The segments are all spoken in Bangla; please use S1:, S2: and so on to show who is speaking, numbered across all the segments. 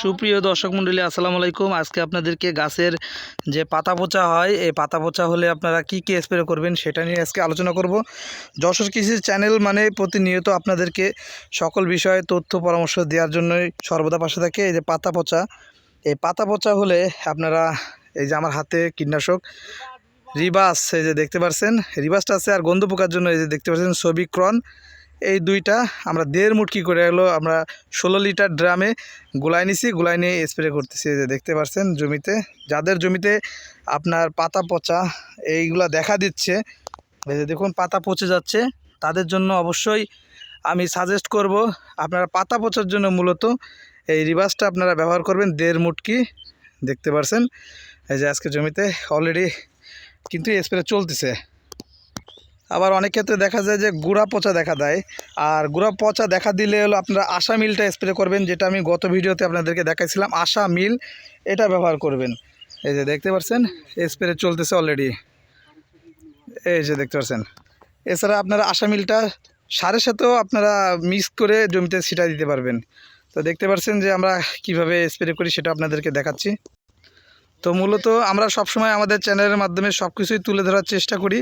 S1: সুপ্রিয় দর্শক মণ্ডলী আসসালামু আলাইকুম। আজকে আপনাদেরকে গাছের যে পাতা পচা হয়, এই পাতা পচা হলে আপনারা কি কি স্প্রে করবেন সেটা নিয়ে আজকে আলোচনা করব। যশোর কৃষি চ্যানেল মানে প্রতিনিয়ত আপনাদেরকে সকল বিষয়ে তথ্য, পরামর্শ দেওয়ার জন্যই সর্বদা পাশে থাকে এই যে পাতা পচা এই পাতা পচা হলে আপনারা এই যে আমার হাতে কীটনাশক, রিবাস, এই যে দেখতে পাচ্ছেন রিবাসটা আছে আর গন্ধ পোকার জন্য এই যে দেখতে পাচ্ছেন সবিক্রন এই দুইটা, আমরা দেড় মুট মুটকি করে এলো, আমরা ষোলো লিটার ড্রামে গুলাই নিছি, গুলাই নিয়ে স্প্রে করতেছি যে দেখতে পাচ্ছেন জমিতে। যাদের জমিতে আপনার পাতা পচা, এইগুলা দেখা দিচ্ছে যে দেখুন পাতা পচে যাচ্ছে, তাদের জন্য অবশ্যই আমি সাজেস্ট করব, আপনারা পাতা পচার জন্য মূলত এই রিভার্সটা আপনারা ব্যবহার করবেন, দেড় মুটকি দেখতে পাচ্ছেন এই যে আজকে জমিতে অলরেডি কিন্তু স্প্রে চলতেছে। আবার অনেক ক্ষেত্রে দেখা যায় যে গুড়া পচা দেখা দেয়। আর গুড়া পচা দেখা দিলে হলো আপনারা আশা মিলটা স্প্রে করবেন, যেটা আমি গত ভিডিওতে আপনাদেরকে দেখাইছিলাম, আশা মিল, এটা ব্যবহার করবেন। এই যে দেখতে পাচ্ছেন স্প্রে চলতেছে অলরেডি এই যে দেখতে পাচ্ছেন এছাড়া আপনারা আশা মিলটা সারের সাথেও আপনারা মিক্স করে জমিতে ছিটা দিতে পারবেন। তো দেখতে পাচ্ছেন যে আমরা কীভাবে স্প্রে করি সেটা আপনাদেরকে দেখাচ্ছি। তো মূলত আমরা সবসময় আমাদের চ্যানেলের মাধ্যমে সব কিছুই তুলে ধরার চেষ্টা করি।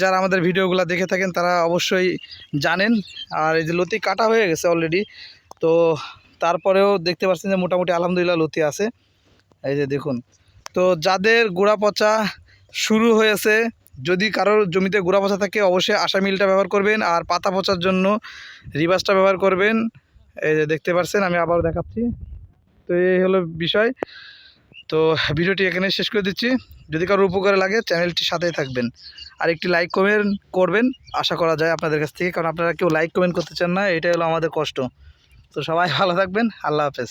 S1: যারা আমাদের ভিডিওগুলো দেখে থাকেন, তারা অবশ্যই জানেন। আর এই যে লতি কাটা হয়ে গেছে অলরেডি তো তারপরেও দেখতে পাচ্ছেন যে মোটামুটি আলহামদুলিল্লাহ লতি আছে। এই যে দেখুন, তো যাদের গোড়া পচা শুরু হয়েছে, যদি কারোর জমিতে গোড়া পচা থাকে, অবশ্যই আশা মিলটা ব্যবহার করবেন আর পাতা পচার জন্য রিভার্সটা ব্যবহার করবেন। এই যে দেখতে পাচ্ছেন, আমি আবার দেখাচ্ছি। তো এই হলো বিষয়। তো ভিডিওটি এখানে শেষ করে দিচ্ছি। যদি কারোর উপকারে লাগে, চ্যানেলটি সাথেই থাকবেন। আর একটি লাইক কমেন্ট করবেন, আশা করা যায় আপনাদের কাছ থেকে। কারণ আপনারা কেউ লাইক কমেন্ট করতে চান না, এটাই হলো আমাদের কষ্ট। তো সবাই ভালো থাকবেন, আল্লাহ হাফেজ।